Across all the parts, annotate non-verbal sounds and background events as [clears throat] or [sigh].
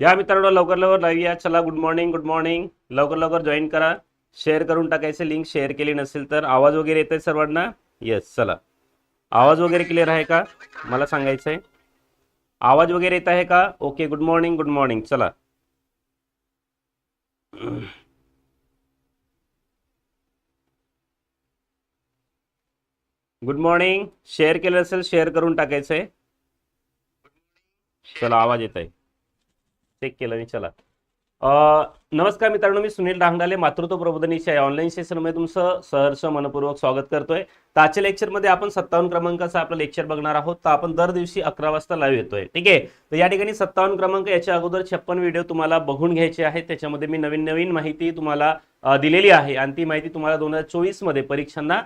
या मित्रांनो लवकर लवकर लाईव्ह या. चला गुड मॉर्निंग गुड मॉर्निंग लवकर लवकर जॉईन करा. शेअर करून टाकायचे लिंक शेअर केली नसेल तर आवाज वगैरे येत आहे सर्वांना? येस चला. आवाज वगैरे क्लिअर आहे का? मला सांगायचंय. आवाज वगैरे येत आहे का? Okay good morning good morning चला. गुड मॉर्निंग शेअर केलं असेल शेअर करून टाकायचंय. चला आवाज येत आहे. चेक केलं मी चला. नमस्कार मित्रांनो मी सुनील डांगडाले मातृत्व प्रबोधनीच्या या ऑनलाईन सेशनमध्ये तुमचं सहर्ष मनपूर्वक स्वागत करतोय. तर आजच्या लेक्चरमध्ये आपण सत्तावन्न क्रमांकाचं आपलं लेक्चर बघणार आहोत. तर आपण दर दिवशी अकरा वाजता लाईव्ह येतोय. ठीक आहे? तर या ठिकाणी सत्तावन्न क्रमांक याच्या अगोदर छप्पन व्हिडिओ तुम्हाला बघून घ्यायचे आहेत. त्याच्यामध्ये मी नवीन नवीन माहिती तुम्हाला दिलेली आहे. आणि ती माहिती तुम्हाला दोन हजार चोवीसमध्ये परीक्षांना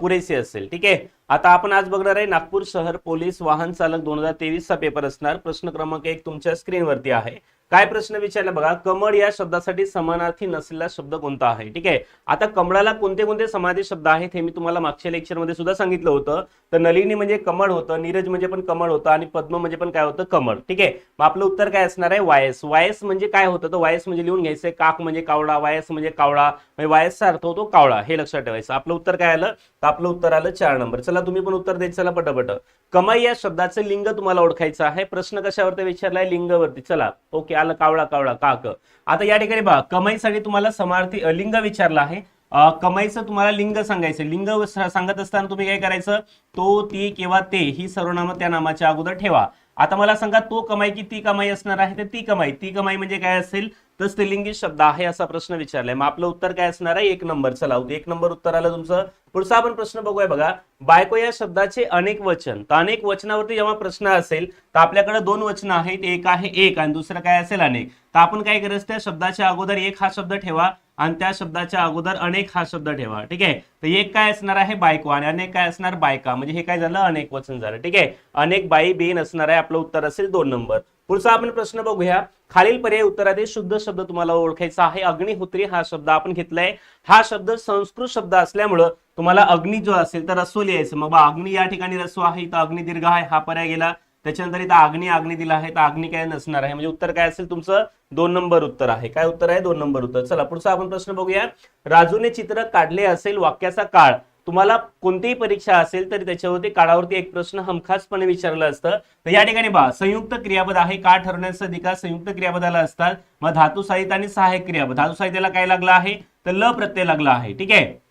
पुरेशी असेल. ठीक आहे? आता आपण आज बघणार आहे नागपूर शहर पोलीस वाहन चालक दोन हजार तेवीस चा पेपर असणार. प्रश्न क्रमांक एक तुमच्या स्क्रीनवरती आहे. काय प्रश्न विचारला? बघा कमळ या शब्दासाठी समानार्थी नसलेला शब्द कोणता आहे? ठीक आहे? आता कमळाला कोणते कोणते समाधी शब्द आहेत हे मी तुम्हाला मागच्या लेक्चरमध्ये सुद्धा सांगितलं होतं. तर नलिनी म्हणजे कमळ होतं नीरज म्हणजे पण कमळ होतं आणि पद्म म्हणजे पण काय होतं? कमळ. ठीक आहे? मग आपलं उत्तर काय असणार आहे? वायस. वायस म्हणजे काय होतं? तर वायस म्हणजे लिहून घ्यायचं काक म्हणजे कावळा वायस म्हणजे कावळा. म्हणजे वायसचा अर्थ होतो कावळा. हे लक्षात ठेवायचं. आपलं उत्तर काय आलं? तर आपलं उत्तर आलं चार नंबर. चला तुम्ही पण उत्तर द्यायचं. चला पटपट. कमाई या शब्दाचं लिंग तुम्हाला ओळखायचं आहे. प्रश्न कशावरती विचारलाय? लिंगवरती. चला. ओके आलं कावळा कावळा काक आता या ठिकाणी बघा कमाईसाठी तुम्हाला समार्थी लिंग विचारलं आहे. कमाईचं तुम्हाला लिंग सांगायचं लिंग सांगत असताना तुम्ही काय करायचं? तो ती किंवा ते ही सर्वनाम त्या नामाच्या अगोदर ठेवा. आता मला सांगा तो कमाई की ती कमाई असणार आहे? तर ती कमाई ती कमाई म्हणजे काय असेल? तर स्त्रीलिंगी शब्द आहे असा प्रश्न विचारलाय. मग आपलं उत्तर काय असणार आहे? एक नंबर. चला एक नंबर उत्तर आलं तुमचं पुढचा आपण प्रश्न बघूया बघा. बायको या शब्दाचे अनेक वचन. तर अनेक वचनावरती जेव्हा प्रश्न असेल तर आपल्याकडे दोन वचन आहेत. एक आहे एक आणि दुसरं काय असेल? अनेक. तर आपण काय करायचं त्या शब्दाच्या अगोदर एक हा शब्द ठेवा आणि त्या शब्दाच्या अगोदर अनेक हा शब्द ठेवा. ठीक आहे? तर एक काय असणार आहे? बायको आणि अनेक काय असणार? बायका. म्हणजे हे काय झालं? अनेक वचन झालं. ठीक आहे? अनेक बाई बेन असणार आहे. आपलं उत्तर असेल दोन नंबर. पुढचा आपण प्रश्न बघूया. खालील पर्याय उत्तरातील शुद्ध शब्द तुम्हाला ओळखायचा आहे. अग्निहोत्री हा शब्द आपण घेतलाय. हा शब्द संस्कृत शब्द असल्यामुळं तुम्हाला अग्नी जो असेल तर रस्व लिहायचं मग अग्नी या ठिकाणी रस्व आहे इथं अग्निदीर्घ आहे हा पर्याय गेला. त्याच्यानंतर इथं अग्नी अग्नी दिला आहे तर अग्नी काय नसणार आहे. म्हणजे उत्तर काय असेल तुमचं? दोन नंबर उत्तर आहे. काय उत्तर आहे? दोन नंबर उत्तर. चला पुढचा आपण प्रश्न बघूया. राजूने चित्र काढले असेल वाक्याचा काळ. तुम्हाला कोणतीही परीक्षा असेल तरी त्याच्यावरती काळावरती एक प्रश्न हमखासपणे विचारलं असतं. तर या ठिकाणी बा संयुक्त क्रियापद आहे का ठरवण्याचा अधिकार संयुक्त क्रियापदाला असतात? मग धातू साहित्य आणि सहाय्यक क्रियापद. धातू साहित्याला काय लागला आहे? तर ल प्रत्यय लागला आहे. ठीक आहे?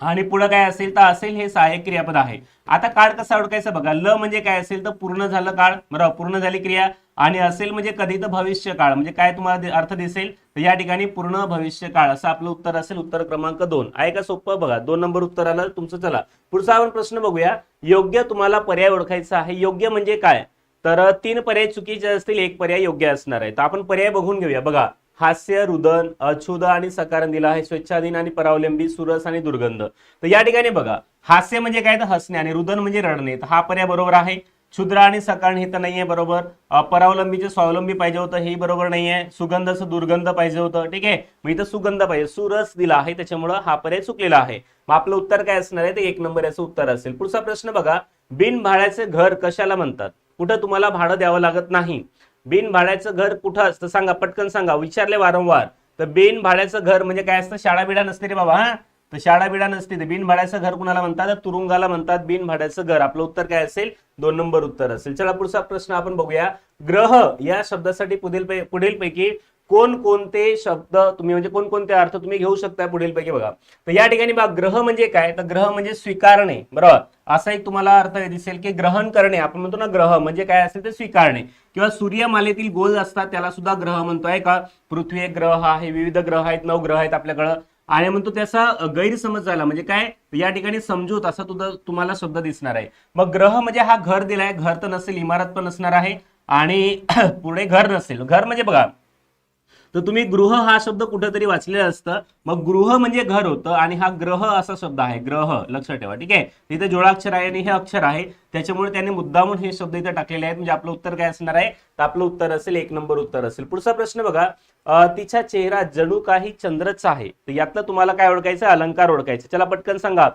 आणि पुढे काय असेल तर असेल हे सहाय्यक क्रियापद आहे. आता काळ कसा ओळखायचं बघा. ल म्हणजे काय असेल तर पूर्ण झालं काळ बरोबर पूर्ण झाली क्रिया. आणि असेल म्हणजे कधी तर भविष्य काळ. म्हणजे काय तुम्हाला अर्थ दिसेल? तर या ठिकाणी पूर्ण भविष्य काळ. असं आपलं उत्तर असेल उत्तर क्रमांक दोन. आहे का सोपं? बघा दोन नंबर उत्तर आलं. तुमचं चला. पुढचा आपण प्रश्न बघूया. योग्य तुम्हाला पर्याय ओळखायचा आहे. योग्य म्हणजे काय? तर तीन पर्याय चुकीचे असतील एक पर्याय योग्य असणार आहे. तर आपण पर्याय बघून घेऊया. बघा. हास्य रुदन अछुद आणि सकारण दिला आहे स्वेच्छाधीन आणि परावलंबी सुरस आणि दुर्गंध. तर या ठिकाणी बघा हास्य म्हणजे काय? तर हसणे आणि रुदन म्हणजे रडणे. तर हा पर्याय बरोबर आहे. क्षुद्र आणि सकारण हे तर नाहीये बरोबर. परावलंबीचे स्वावलंबी पाहिजे होतं हे बरोबर नाहीये. सुगंधाचं दुर्गंध पाहिजे होतं ठीक आहे? मग इथं सुगंध पाहिजे. सुरस दिला आहे त्याच्यामुळं हा पर्याय चुकलेला आहे. मग आपलं उत्तर काय असणार आहे? ते एक नंबर याचं उत्तर असेल. पुढचा प्रश्न बघा बिन भाड्याचे घर कशाला म्हणतात? कुठं तुम्हाला भाडं द्यावं लागत नाही. बिन भाड्याचं घर कुठं असतं सांगा पटकन सांगा विचारले वारंवार. तर बिन भाड्याचं घर म्हणजे काय असतं? शाळा बिडा नसते रे बाबा हा? तर शाळा बिडा नसते तर बिन भाड्याचं घर कुणाला म्हणतात? तुरुंगाला म्हणतात बिन भाड्याचं घर. आपलं उत्तर काय असेल? दोन नंबर उत्तर असेल. चला पुढचा प्रश्न आपण बघूया. ग्रह या शब्दासाठी पुढील पै- पुढील पैकी कोण कोणते शब्द तुम्ही म्हणजे कोणकोणते अर्थ तुम्ही घेऊ शकता पुढील पैकी बघा. तर या ठिकाणी बघा ग्रह म्हणजे काय? तर ग्रह म्हणजे स्वीकारणे बरोबर? असा एक तुम्हाला अर्थ दिसेल की ग्रहण करणे आपण म्हणतो ना ग्रह म्हणजे काय असेल ते स्वीकारणे. किंवा सूर्यमालेतील गोल असतात त्याला सुद्धा ग्रह म्हणतोय का? पृथ्वी एक ग्रह आहे विविध ग्रह आहेत नऊ ग्रह आहेत आपल्याकडं. आणि म्हणतो त्याचा गैरसमज झाला म्हणजे काय? या ठिकाणी समजूत असा तुझा तुम्हाला शब्द दिसणार आहे. मग ग्रह म्हणजे हा घर दिलाय घर तर नसेल इमारत पण नसणार आहे. आणि [clears throat] पुढे घर नसेल. घर म्हणजे बघा तर तुम्ही गृह हा शब्द कुठेतरी वाचलेला असतं. मग गृह म्हणजे घर होतं आणि हा ग्रह असा शब्द आहे. ग्रह लक्षात ठेवा ठीक आहे? इथे जोडाक्षर आहे आणि हे अक्षर आहे. त्याच्यामुळे त्यांनी मुद्दामून हे शब्द इथे टाकलेले आहेत. म्हणजे आपलं उत्तर काय असणार आहे? तर आपलं उत्तर असेल एक नंबर उत्तर असेल. पुढचा प्रश्न बघा. तिचा चेहरा जणू काही चंद्रच आहे. तर यातलं तुम्हाला काय ओळखायचं? अलंकार ओळखायचं. चला पटकन सांगा.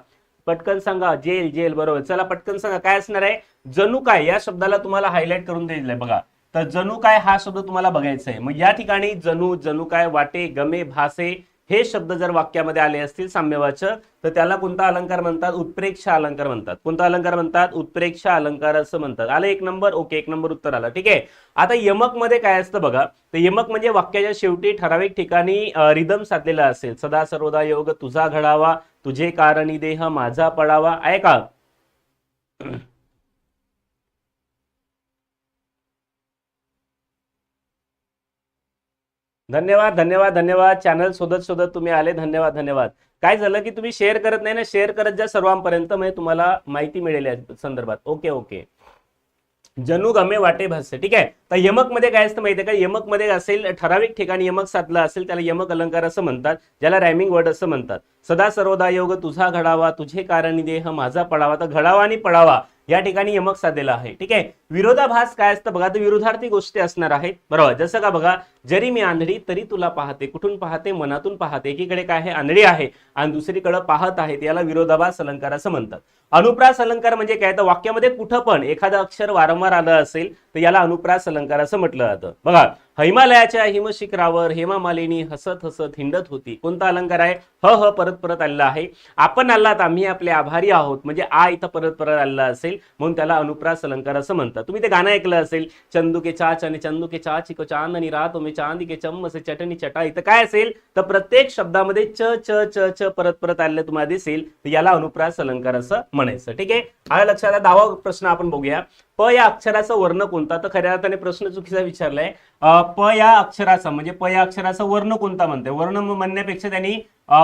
पटकन सांगा. जेल जेल बरोबर. चला पटकन सांगा. काय असणार आहे? जणू काय? या शब्दाला तुम्हाला हायलाइट करून दिलेलं आहे. बघा. तर जणू काय हा शब्द तुम्हाला बघायचा आहे. मग या ठिकाणी जणू जणू काय वाटे गमे भासे हे शब्द जर वाक्यामध्ये आले असतील साम्यवाचक तर त्याला कोणता अलंकार म्हणतात? उत्प्रेक्षा अलंकार म्हणतात. कोणता अलंकार म्हणतात? उत्प्रेक्षा अलंकार असं म्हणतात. आलं एक नंबर? ओके एक नंबर उत्तर आलं. ठीक आहे? आता यमकमध्ये काय असतं बघा? तर यमक म्हणजे वाक्याच्या शेवटी ठराविक ठिकाणी रिदम साधलेला असेल. सदा सर्वदा योग तुझा घडावा तुझे कारणी देह माझा पडावा. आहे का धन्यवाद धन्यवाद धन्यवाद. चॅनल शोधत शोधत तुम्ही आले. धन्यवाद धन्यवाद. काय झालं की तुम्ही शेअर करत नाही ना? शेअर करत जा सर्वांपर्यंत म्हणजे तुम्हाला माहिती मिळेल या संदर्भात. ओके ओके जणू गमे वाटे भास्य ठीक आहे? तर यमकमध्ये काय असतं माहितीये का? यमकमध्ये असेल ठराविक ठिकाणी यमक साधला असेल त्याला यमक अलंकार असं म्हणतात ज्याला रॅमिंग वर्ड असं म्हणतात. सदा सर्वदा योग तुझा घडावा तुझे कारणी देह माझा पडावा. तर घडावा आणि पडावा या ठिकाणी यमक साधलेला आहे. ठीक आहे? विरोधाभास काय असतं? बघा तर विरोधार्थी गोष्टी असणार आहेत. बरोबर? जसं का बघा जरी मी आंधळी तरी तुला पाहते कुठून पाहते? मनातून पाहते. एकीकडे काय आहे? आंधळी आहे आणि दुसरीकडे पाहत आहेत याला विरोधाभास अलंकार असं म्हणतात. अनुप्रास अलंकार म्हणजे काय? तर वाक्यामध्ये कुठं पण एखादं अक्षर वारंवार आलं असेल तर याला अनुप्रास अलंकार असं म्हटलं जातं. बघा हिमालयाच्या हिमशिखरावर हेमा मालिनी हसत हसत हिंडत होती. कोणता अलंकार आहे? ह ह परत परत आलेला आहे. आपण आलात आम्ही आपले आभारी आहोत. म्हणजे आ इथं परत परत आलेला असेल म्हणून त्याला अनुप्रास अलंकार असं म्हणतात. तुम्ही ते गाणं ऐकलं असेल चंदू के चाच आणि चंदू के चा चिको आणि रात मी चांदी के चम असे चटणी चटा इथं काय असेल? तर प्रत्येक शब्दामध्ये च च च च परत परत आलेलं तुम्हाला दिसेल. तर याला अनुप्रास अलंकार असं म्हणायचं. ठीक आहे? आलं लक्षात? आलं? दहावा प्रश्न आपण बघूया. प या अक्षराचा वर्ण कोणता? तर खऱ्या अर्थाने प्रश्न चुकीचा विचारलाय. प या अक्षराचा म्हणजे प या अक्षराचा वर्ण कोणता म्हणते वर्ण म्हणण्यापेक्षा त्यांनी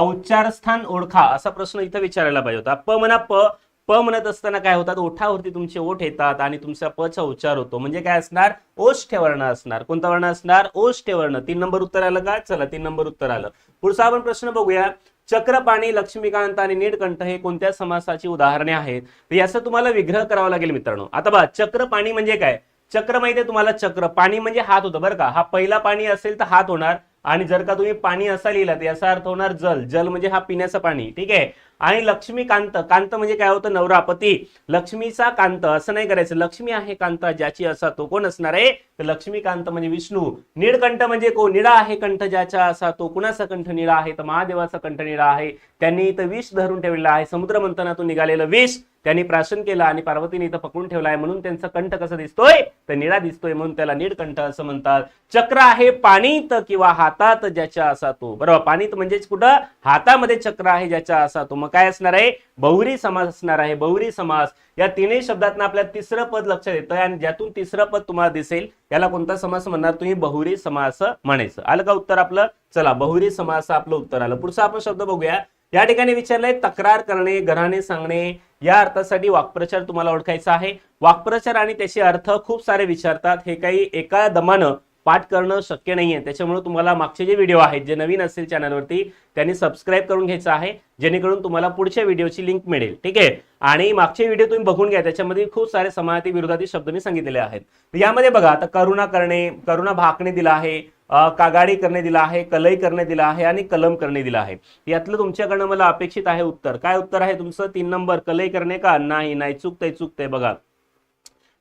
उच्चारस्थान ओळखा असा प्रश्न इथं विचारायला पाहिजे होता. प म्हणा प प म्हणत असताना काय होतात? ओठावरती तुमचे ओठ येतात आणि तुमचा चा उच्चार होतो. म्हणजे काय असणार? ओष्ठ्य वर्ण असणार. कोणता वर्ण असणार? ओष्ठ्य वर्ण. तीन नंबर उत्तर आलं का? चला तीन नंबर उत्तर आलं. पुढचा आपण प्रश्न बघूया. चक्रपाणी लक्ष्मीकांत आणि नीडकंठ हे कोणत्या समासाची उदाहरणे आहेत? तर याचा तुम्हाला विग्रह करावा लागेल मित्रांनो. आता बघा चक्रपाणी म्हणजे काय? चक्र माहितीये तुम्हाला? चक्र पाणी म्हणजे हात होतं बरं का? हा पहिला पाणी असेल तर हात होणार. आणि जर का तुम्ही पाणी असा लिहिला तर याचा अर्थ होणार जल. जल म्हणजे हा पिण्याचं पाणी ठीक आहे? आणि लक्ष्मीकांत कांत म्हणजे काय होतं? नवरा पती लक्ष्मीचा कांत असं नाही करायचं. लक्ष्मी आहे कांत ज्याची असा तो कोण असणार आहे? तर लक्ष्मीकांत म्हणजे विष्णू. निळकंठ म्हणजे कोण? निळा आहे कंठ ज्याचा असा तो कुणाचा कंठ निळा आहे? तर महादेवाचा कंठ निळा आहे. त्यांनी इथं विष धरून ठेवलेलं आहे. समुद्र मंथनातून निघालेलं विष त्यांनी प्राशन केलं आणि पार्वतीने इथं पकडून ठेवला आहे. म्हणून त्यांचा कंठ कसा दिसतोय? तर निळा दिसतोय म्हणून त्याला नीळकंठ असं म्हणतात. चक्र आहे पाणीत किंवा हातात ज्याच्या असा तो बरोबर पाणीत म्हणजेच कुठं? हातामध्ये चक्र आहे ज्याच्या असा तो मग काय असणार आहे? बहुरी समास असणार आहे. बहुरी समास. या तिन्ही शब्दातनं आपल्याला तिसरं पद लक्षात येतं आणि ज्यातून तिसरं पद तुम्हाला दिसेल याला कोणता समास म्हणणार? तुम्ही बहुरी समास म्हणायचं. आलं का उत्तर आपलं? चला बहुरी समास आपलं उत्तर आलं. पुढचा आपण शब्द बघूया. या ठिकाणी विचारलंय तक्रार करणे घराणे सांगणे या अर्थासाठी वाक्प्रचार तुम्हाला ओळखायचा आहे. वाक्प्रचार आणि त्याचे अर्थ खूप सारे विचारतात. हे काही एका दमानं पाठ करणं शक्य नाहीये. त्याच्यामुळे तुम्हाला मागचे जे व्हिडिओ आहेत जे नवीन असतील चॅनलवरती त्यांनी सबस्क्राईब करून घ्यायचं आहे जेणेकरून तुम्हाला पुढच्या व्हिडिओची लिंक मिळेल. ठीक आहे? आणि मागचे व्हिडिओ तुम्ही बघून घ्या त्याच्यामध्ये खूप सारे समानार्थी विरोधातील शब्द मी सांगितलेले आहेत. यामध्ये बघा आता करुणा करणे करुणा भाकणे दिला आहे कागाडी करणे दिला आहे कलई करणे दिला आहे आणि कलम करणे दिला आहे. यातलं तुमच्याकडनं मला अपेक्षित आहे उत्तर. काय उत्तर आहे तुमचं? तीन नंबर कलई करणे का? नाही नाही. चुकतंय चुकतंय बघा.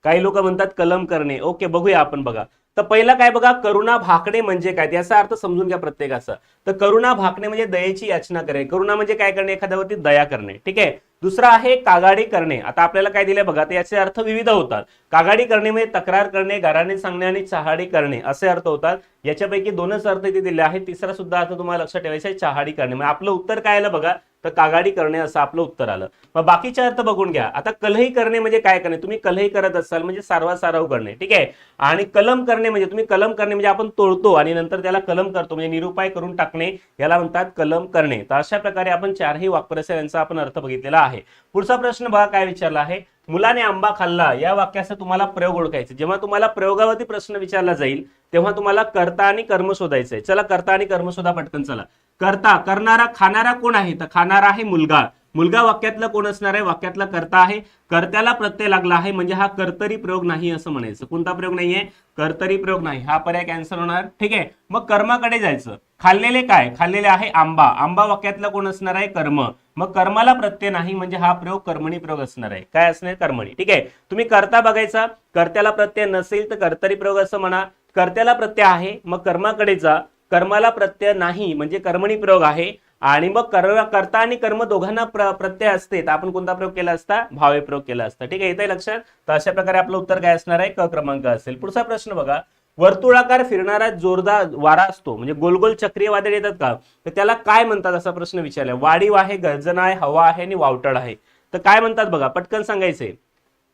काही लोक म्हणतात कलम करणे. ओके बघूया आपण बघा. तर पहिला काय बघा करुणा भाकणे म्हणजे काय? याचा अर्थ समजून घ्या प्रत्येकाचा. तर करुणा भाकणे म्हणजे दयेची याचना करणे. करुणा म्हणजे काय करणे? एखाद्यावरती दया करणे. ठीक आहे? दुसरा आहे कागाडी करणे. आता आपल्याला काय दिले बघा तर याचे अर्थ विविध होतात. कागाडी करणे म्हणजे तक्रार करणे घराने सांगणे आणि चहाडी करणे. असे अर्थ होतात. याच्यापैकी दोनच अर्थ इथे दिले आहेत. तिसरा सुद्धा अर्थ तुम्हाला लक्षात ठेवायचा आहे चहाडी करणे. म्हणजे आपलं उत्तर काय आलं बघा? तर कागाडी करणे असं आपलं उत्तर आलं. मग बाकीचे अर्थ बघून घ्या. आता कलही करणे म्हणजे काय करणे? तुम्ही कलही करत असाल म्हणजे सारवा सारव करणे. ठीक आहे? आणि कलम करणे म्हणजे तुम्ही कलम करणे म्हणजे आपण तोडतो आणि नंतर त्याला कलम करतो. म्हणजे निरुपाय करून टाकणे याला म्हणतात कलम करणे. तर अशा प्रकारे आपण चारही वाक्प्रचार यांचा आपण अर्थ बघितलेला आहे. पुढचा प्रश्न बघा काय विचारला आहे. मुलाने आंबा खाल्ला. या वाक्याचा तुम्हाला प्रयोग ओळखायचा. जेव्हा तुम्हाला प्रयोगावरती प्रश्न विचारला जाईल तेव्हा तुम्हाला कर्ता आणि कर्म शोधायचंय. चला कर्ता आणि कर्म शोधा पटकन चला. करता करणारा खाणारा कोण आहे? तर खाणारा आहे मुलगा. मुलगा वाक्यातला कोण असणार आहे? वाक्यातला कर्ता आहे. कर्त्याला प्रत्यय लागला आहे म्हणजे हा कर्तरी प्रयोग नाही असं म्हणायचं. कोणता प्रयोग नाहीये? कर्तरी प्रयोग नाही. हा पर्याय कॅन्सल होणार. ठीक आहे. मग कर्माकडे जायचं. खाल्लेले काय? खाल्लेले आहे आंबा. आंबा वाक्यातला कोण असणार आहे? कर्म. मग कर्माला प्रत्यय नाही म्हणजे हा प्रयोग कर्मणी प्रयोग असणार आहे. काय असणार? कर्मणी. ठीक आहे. तुम्ही करता बघायचा. कर्त्याला प्रत्यय नसेल तर कर्तरी प्रयोग असं म्हणा. कर्त्याला प्रत्यय आहे मग कर्माकडे जा. कर्माला प्रत्यय नाही म्हणजे कर्मणी प्रयोग आहे. आणि मग कर कर्ता आणि कर्म दोघांना प्र, प्रत्यय असते. तर आपण कोणता प्रयोग केला असता? भावे प्रयोग केला असता. ठीक आहे येते लक्षात? तर अशा प्रकारे आपलं उत्तर काय असणार आहे? क क्रमांक असेल. पुढचा प्रश्न बघा. वर्तुळाकार फिरणारा जोरदार वारा असतो. म्हणजे गोलगोल चक्रीय वादळ येतात का? तर त्याला काय म्हणतात असा प्रश्न विचारलाय. वाढीव आहे गर्जना आहे हवा आहे आणि वावटळ आहे. तर काय म्हणतात बघा? पटकन सांगायचंय.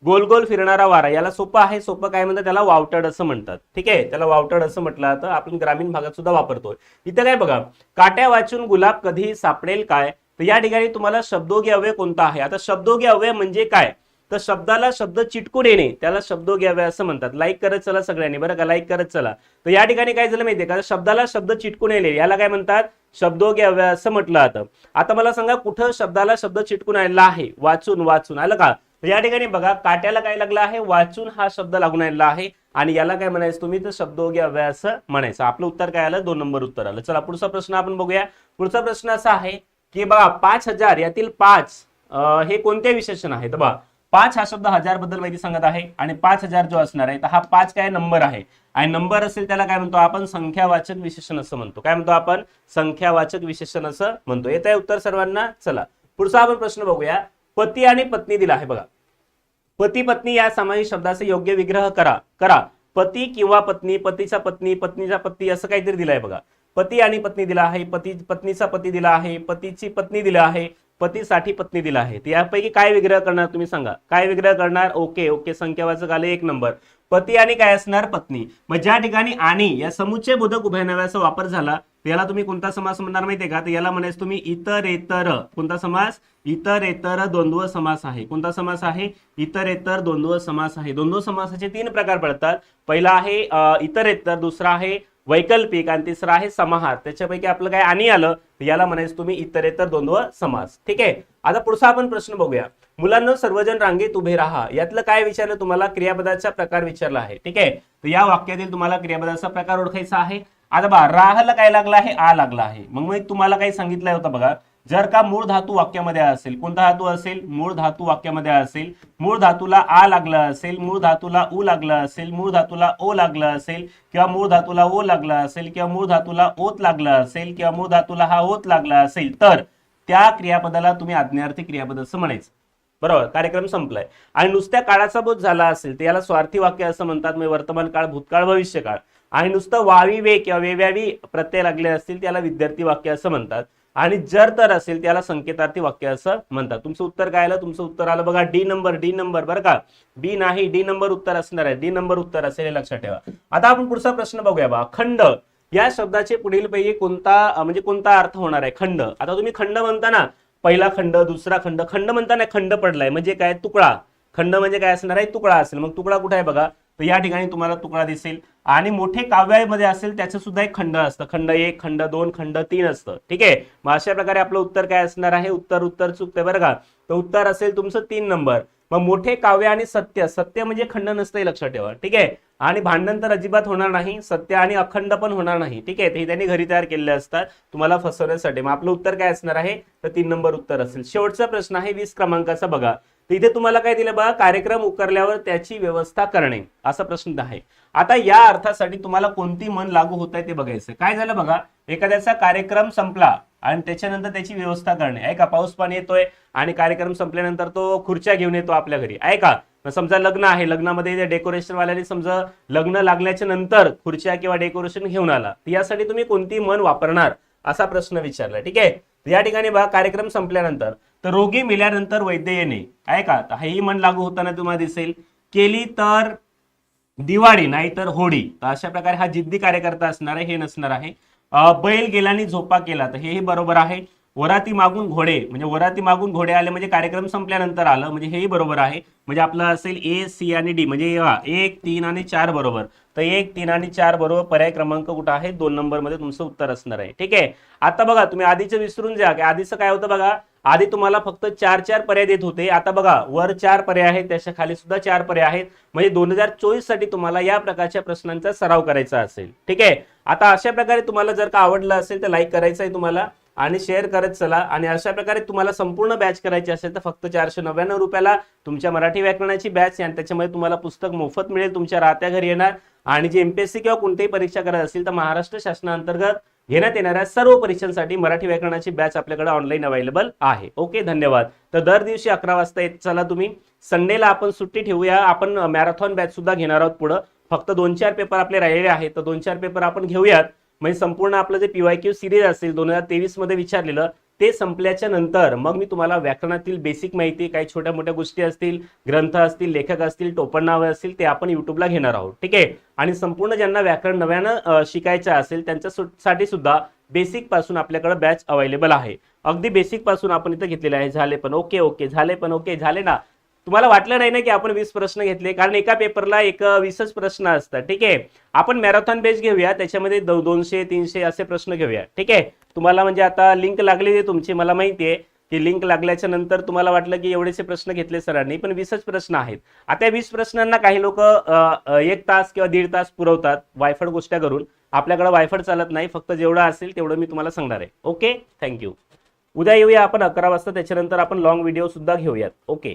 गोल गोल फिरणारा वारा. याला सोपं आहे सोपं काय म्हणतात त्याला? वावटड असं म्हणतात. ठीक आहे? त्याला वावटड असं म्हटलं जातं आपण ग्रामीण भागात सुद्धा वापरतोय. इथं काय बघा काट्या वाचून गुलाब कधी सापडेल काय? तर या ठिकाणी तुम्हाला शब्दोगी अव्यय कोणता आहे? आता शब्दोगी अव्यय म्हणजे काय? तर शब्दाला शब्द चिटकून येणे त्याला शब्दोगी अव्यय असं म्हणतात. लाईक करत चला सगळ्यांनी बरं का? लाईक करत चला. तर या ठिकाणी काय झालं माहितीये का? शब्दाला शब्द चिटकून येणे. याला काय म्हणतात? शब्दोगी अव्यय असं म्हटलं जातं. आता मला सांगा कुठं शब्दाला शब्द चिटकून आलेला आहे? वाचून वाचून. आलं का? म्हणजे या ठिकाणी बघा काट्याला काय लागला आहे? वाचून हा शब्द लागून आलेला आहे. आणि याला काय म्हणायचं? तुम्ही तर शब्द हो अव्यय व्यास म्हणायचं. आपलं उत्तर काय आलं? दोन नंबर उत्तर आलं. चला पुढचा प्रश्न आपण बघूया. पुढचा प्रश्न असा आहे की बघा पाच हजार यातील पाच हे कोणते विशेषण आहेत? बघा पाच हा शब्द हजारबद्दल माहिती सांगत आहे आणि पाच हजार जो असणार आहे तर हा पाच काय नंबर आहे? आणि नंबर असेल त्याला काय म्हणतो आपण? संख्यावाचक विशेषण असं म्हणतो. काय म्हणतो आपण? संख्यावाचक विशेषण असं म्हणतो. येत आहे उत्तर सर्वांना? चला पुढचा आपण प्रश्न बघूया. पती आणि पत्नी दिला आहे बघा. पती पत्नी या सामाजिक शब्दाचे योग्य विग्रह करा. करा. पती किंवा पत्नी पतीचा पत्नी पत्नीचा पती असं काहीतरी दिलंय बघा. पती आणि पत्नी दिला आहे पती पत्नीचा पती दिला आहे पतीची पत्नी दिला आहे पतीसाठी पत्नी दिला आहे. यापैकी काय विग्रह करणार तुम्ही सांगा. काय विग्रह करणार? ओके ओके संख्यावाचक आले एक नंबर. पती आणि काय असणार? पत्नी. मग ज्या ठिकाणी आणि या समुच्चय बोधक उभयनव्याचा वापर झाला याला तुम्ही कोणता समास म्हणणार माहितीये का? तर याला म्हणायचं तुम्ही इतरेतर. कोणता समास? इतरेतर द्वंद्व समास आहे. कोणता समास आहे? इतरेतर द्वंद्व समास आहे. द्वंद्व समासाचे तीन प्रकार पडतात. पहिला आहे इतरेतर. दुसरा आहे वैकल्पिक आणि तिसरा आहे समाहार. त्याच्यापैकी आपलं काय आणि आलं याला म्हणायचं तुम्ही इतरेतर द्वंद्व समास. ठीक आहे? आता पुढचा आपण प्रश्न बघूया. मुलांना सर्वजण रांगेत उभे राहा. यातलं काय विचारलं तुम्हाला? क्रियापदाचा प्रकार विचारला आहे. ठीक आहे? तर या वाक्यातील तुम्हाला क्रियापदाचा प्रकार ओळखायचा आहे. आता बा राहला काय लागला आहे? आ लागला आहे. मग मी तुम्हाला काही सांगितलं होतं बघा. जर का मूळ धातू वाक्यामध्ये असेल कोणता धातू असेल? मूळ धातू वाक्यामध्ये असेल. मूळ धातूला आ लागला असेल मूळ धातूला उ लागला असेल मूळ धातूला ओ लागला असेल किंवा मूळ धातूला ओ लागला असेल किंवा मूळ धातूला ओत लागला असेल किंवा मूळ धातूला हा ओत लागला असेल तर त्या क्रियापदाला तुम्ही आज्ञार्थी क्रियापद असं म्हणायचं. बरोबर? कार्यक्रम संपलाय. आणि नुसत्या काळाचा बोध झाला असेल तर याला स्वार्थी वाक्य असं म्हणतात म्हणजे वर्तमान काळ भूतकाळ भविष्य काळ आणि नुसतं वावी वे किंवा वेव्यावी प्रत्यय लागले असतील त्याला विद्यार्थी वाक्य असं म्हणतात. आणि जर तर असेल त्याला संकेतार्थी वाक्य असं म्हणतात. तुमचं उत्तर काय आलं? तुमचं उत्तर आलं बघा डी नंबर डी नंबर बरं का? बी नाही डी नंबर उत्तर असणार आहे. डी नंबर उत्तर असेल हे लक्षात ठेवा. आता आपण पुढचा प्रश्न बघूया बा. खंड. या शब्दाचे पुढील पैकी कोणता म्हणजे कोणता अर्थ होणार आहे? खंड. आता तुम्ही खंड म्हणता ना पहिला खंड दुसरा खंड खंड म्हणताना खंड पडलाय. म्हणजे काय? तुकडा. खंड म्हणजे काय असणार आहे? तुकडा असेल. मग तुकडा कुठे आहे बघा? तर या ठिकाणी तुम्हाला तुकडा दिसेल. आणि मोठे काव्यामध्ये असेल त्याचं सुद्धा एक खंड असतं. खंड एक खंड दोन खंड तीन असतं. ठीक आहे? मग अशा प्रकारे आपलं उत्तर काय असणार आहे? उत्तर उत्तर चुकते बरं का? तर उत्तर असेल तुमचं तीन नंबर. मग मोठे काव्य आणि सत्य. सत्य म्हणजे खंड नसतं हे लक्षात ठेवा. ठीक आहे? आणि भांडण तर अजिबात होणार नाही. सत्य आणि अखंड पण होणार नाही. ठीक आहे? ते त्यांनी घरी तयार केलेले असतात. तुम्हाला फसवण्यासाठी. मग आपलं उत्तर काय असणार आहे? तर तीन नंबर उत्तर असेल. शेवटचा प्रश्न आहे वीस क्रमांकाचा बघा. तर इथे तुम्हाला काय दिलं बघा कार्यक्रम उकरल्यावर त्याची व्यवस्था करणे असा प्रश्न आहे. आता या अर्थासाठी तुम्हाला कोणती मन लागू होत आहे ते बघायचं. काय झालं बघा एखाद्याचा कार्यक्रम संपला आणि त्याच्यानंतर त्याची व्यवस्था करणे. ऐका पाऊस पाणी येतोय आणि कार्यक्रम संपल्यानंतर तो खुर्च्या घेऊन येतो आपल्या घरी. ऐका समजा लग्न आहे लग्नामध्ये डेकोरेशन वाल्याने समजा लग्न लागल्याच्या नंतर खुर्च्या किंवा डेकोरेशन घेऊन आला. यासाठी तुम्ही कोणती मन वापरणार असा प्रश्न विचारला. ठीक आहे? या ठिकाणी बघा कार्यक्रम संपल्यानंतर तर रोगी मेल्यानंतर वैद्य येणे आहे का हेही मन लागू होताना तुम्हाला दिसेल. केली तर दिवाळी नाही तर होळी. तर अशा प्रकारे हा जिद्दी कार्यकर्ता असणार आहे हे नसणार आहे. बैल गेल्याने झोपा केला तर हेही बरोबर आहे. वराती मागून घोडे म्हणजे वराती मागून घोडे आले म्हणजे कार्यक्रम संपल्यानंतर आलं म्हणजे हेही बरोबर आहे. म्हणजे आपलं असेल ए सी आणि डी म्हणजे एक तीन आणि चार बरोबर. तर एक तीन आणि चार बरोबर पर्याय क्रमांक कुठं आहे? दोन नंबरमध्ये तुमचं उत्तर असणार आहे. ठीक आहे? आता बघा तुम्ही आधीचं विसरून जा की आधीचं काय होतं बघा? आधी तुम्हाला फक्त चार चार पर्याय देत होते. आता बघा वर चार पर्याय आहेत त्याच्याखाली सुद्धा चार पर्याय आहेत. म्हणजे दोन हजार चोवीससाठी तुम्हाला या प्रकारच्या प्रश्नांचा सराव करायचा असेल. ठीक आहे? आता अशा प्रकारे तुम्हाला जर का आवडलं असेल तर लाईक करायचं आहे तुम्हाला आणि शेअर करत चला. आणि अशा प्रकारे तुम्हाला संपूर्ण बॅच करायची असेल तर फक्त चारशे नव्याण्णव रुपयाला तुमच्या मराठी व्याकरणाची बॅच आणि त्याच्यामध्ये तुम्हाला पुस्तक मोफत मिळेल तुमच्या राहत्या घरी येणार. आणि जे एमपीएससी किंवा कोणतीही परीक्षा करत असेल तर महाराष्ट्र शासनाअंतर्गत घेण्यात येणाऱ्या सर्व परीक्षांसाठी मराठी व्याकरणाची बॅच आपल्याकडे ऑनलाईन अवेलेबल आहे. ओके धन्यवाद. तर दर दिवशी अकरा वाजता येत चला तुम्ही. संडेला आपण सुट्टी ठेवूया. आपण मॅरेथॉन बॅच सुद्धा घेणार आहोत पुढं. फक्त दोन चार पेपर आपले राहिलेले आहेत. तर दोन चार पेपर आपण घेऊयात. म्हणजे संपूर्ण आपलं जे पीवाय क्यू सिरीज असेल दोन हजार तेवीसमध्ये विचारलेलं ते संपल्याच्या नंतर मग मी तुम्हाला व्याकरणातील बेसिक माहिती काही छोट्या मोठ्या गोष्टी असतील ग्रंथ असतील लेखक असतील टोपण नावे असतील ते आपण युट्यूबला घेणार आहोत ठीक आहे? आणि संपूर्ण ज्यांना व्याकरण नव्यानं शिकायचं असेल त्यांच्यासाठी सुद्धा बेसिकपासून आपल्याकडे बॅच अवेलेबल आहे. अगदी बेसिकपासून आपण इथं घेतलेले आहे. झाले पण ओके ओके झाले पण ओके झाले ना. तुम्हाला वाटलं नाही ना की आपण वीस प्रश्न घेतले? कारण एका पेपरला एक वीसच प्रश्न असतात ठीक आहे? आपण मॅरेथॉन बेस घेऊया त्याच्यामध्ये दोनशे तीनशे असे प्रश्न घेऊया ठीक आहे? तुम्हाला म्हणजे आता लिंक लागलेली आहे तुमची मला माहिती आहे की लिंक लागल्याच्या नंतर तुम्हाला वाटलं की एवढेसे प्रश्न घेतले सरांनी पण वीसच प्रश्न आहेत. आता वीस प्रश्नांना काही लोक एक तास किंवा दीड तास पुरवतात वायफड गोष्टी करून. आपल्याकडे वायफड चालत नाही फक्त जेवढं असेल तेवढं मी तुम्हाला सांगणार आहे. ओके? थँक्यू उद्या येऊया आपण अकरा वाजता त्याच्यानंतर आपण लॉंग व्हिडिओ सुद्धा घेऊयात. ओके?